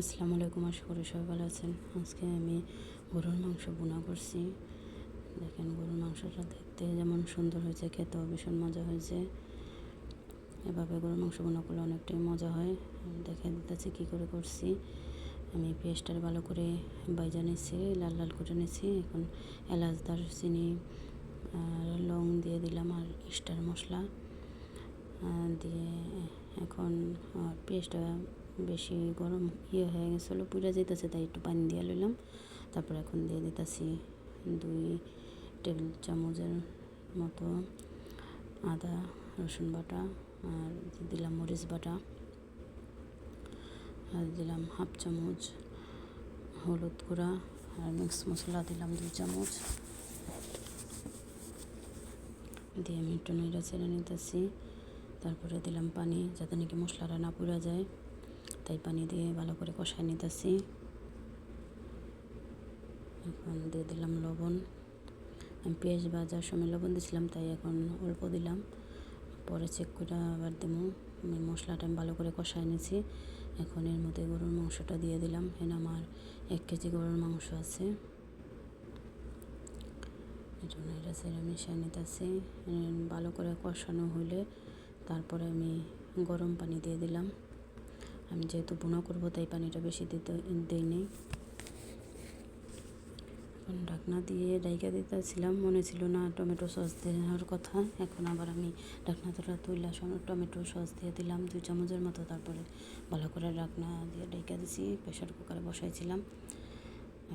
আসসালামু আলাইকুম, আশা করি সবাই ভালো আছেন। আজকে আমি গরুর মাংস বোনা করছি। দেখেন, গরুর মাংসটা দেখতে যেমন সুন্দর হয়েছে, খেতেও ভীষণ মজা হয়েছে। এভাবে গরুর মাংস বোনা করলে অনেকটাই মজা হয়। দেখে দিতেছি কী করে করছি। আমি পেঁয়াজটার ভালো করে বাইজা নিচ্ছি লাল লাল করে নিচ্ছি এখন এলাচ, দারচিনি আর লং দিয়ে দিলাম আর স্টার মশলা। দিয়ে এখন পেঁয়াজটা বেশি গরম ইয়ে হয়ে গেছিল পুড়ে যেতেছে তাই একটু পানি দিয়ে লইলাম। তারপর এখন দিয়ে দিতেছি দুই টেবিল চামচের মতো আদা, রসুন বাটা আর দিলাম মরিচ বাটা। আর দিলাম হাফ চামচ হলুদ গুঁড়া আর মিক্স মশলা দিলাম দুই চামচ। দিয়ে আমি একটু নেড়ে ছেড়ে নিতেছি। তারপরে দিলাম পানি, যাতে নাকি মশলাটা না পুড়ে যায়। তাই পানি দিয়ে ভালো করে কষায় নিতেছি। এখন দিয়ে দিলাম লবণ। আমি পেঁয়াজ ভাজার সময় লবণ দিয়েছিলাম তাই এখন অল্প দিলাম। পরে চেক করে আবার দেবো আমি মশলাটা আমি ভালো করে কষায় নিয়েছি এখন এর মধ্যে গরুর মাংসটা দিয়ে দিলাম। এখানে আমার এক কেজি গরুর মাংস আছে। জন্য এটা সেরে মিশিয়ে নিতেছি। ভালো করে কষানো হলে তারপরে আমি গরম পানি দিয়ে দিলাম। আমি যেহেতু বোনা করব, তাই পানিটা বেশি দিতে দিইনি এখন ঢাকনা দিয়ে ডাইকা দিতেছিলাম, মনে ছিল না টমেটো সস দেওয়ার কথা। এখন আবার আমি ঢাকনা তোলা তুইলা টমেটো সস দিয়ে দিলাম দুই চামচের মতো। তারপরে ভালো করে ঢাকনা দিয়ে ডাইকা দিছি প্রেশার কুকারে বসাইছিলাম।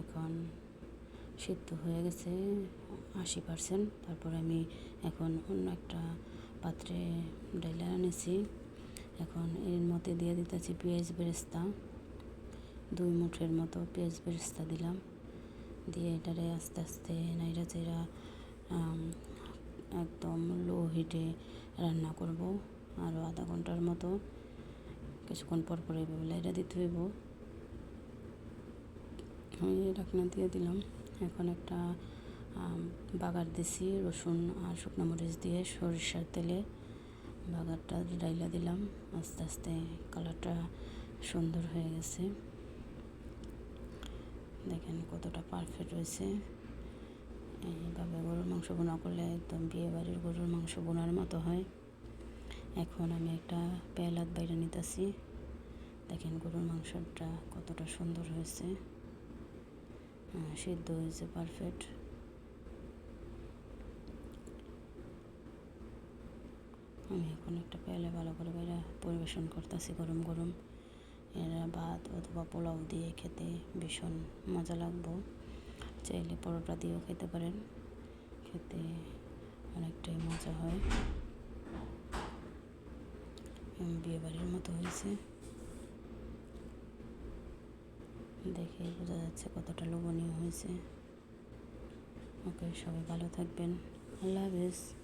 এখন সিদ্ধ হয়ে গেছে আশি পার্সেন্ট। তারপরে আমি এখন অন্য একটা পাত্রে ডাইলা আনেছি এখন এর মধ্যে দিয়ে দিতেছি পেঁয়াজ বেরেস্তা। দুই মুঠের মতো পেঁয়াজ বেরেস্তা দিলাম। দিয়ে এটারে আস্তে আস্তে নাইরা চেরা একদম লো হিটে রান্না করব। আরও আধা ঘণ্টার মতো, কিছুক্ষণ পর পর এইভাবে লাইরা দিতে হইব। আমি ঢাকনা দিয়ে দিলাম। এখন একটা বাগার দিছি রসুন আর শুকনো মরিচ দিয়ে সরিষার তেলে। বাগারটা ডাইলা দিলাম, আস্তে আস্তে কালারটা সুন্দর হয়ে গেছে। দেখেন কতটা পারফেক্ট হয়েছে এইভাবে গরুর মাংস বোনা করলে একদম বিয়ে বাড়ির গরুর মাংস বোনার মতো হয়। এখন আমি একটা পেয়ালাত বাইরে নিতেছি। দেখেন গরুর মাংসটা কতটা সুন্দর হয়েছে। সিদ্ধ হয়েছে পারফেক্ট আমি এখন একটা পেলে ভালো করে বাইরে পরিবেশন করতেছি, গরম গরম। এরা ভাত অথবা পোলাও দিয়ে খেতে ভীষণ মজা লাগবো। চাইলে পরোটা দিয়েও খেতে পারেন, খেতে অনেকটাই মজা হয়। বিয়েবাড়ির মতো হয়েছে। দেখে বোঝা যাচ্ছে কতটা লোভনীয় হয়েছে। ওকে সবাই ভালো থাকবেন। আল্লাহ হাফেজ।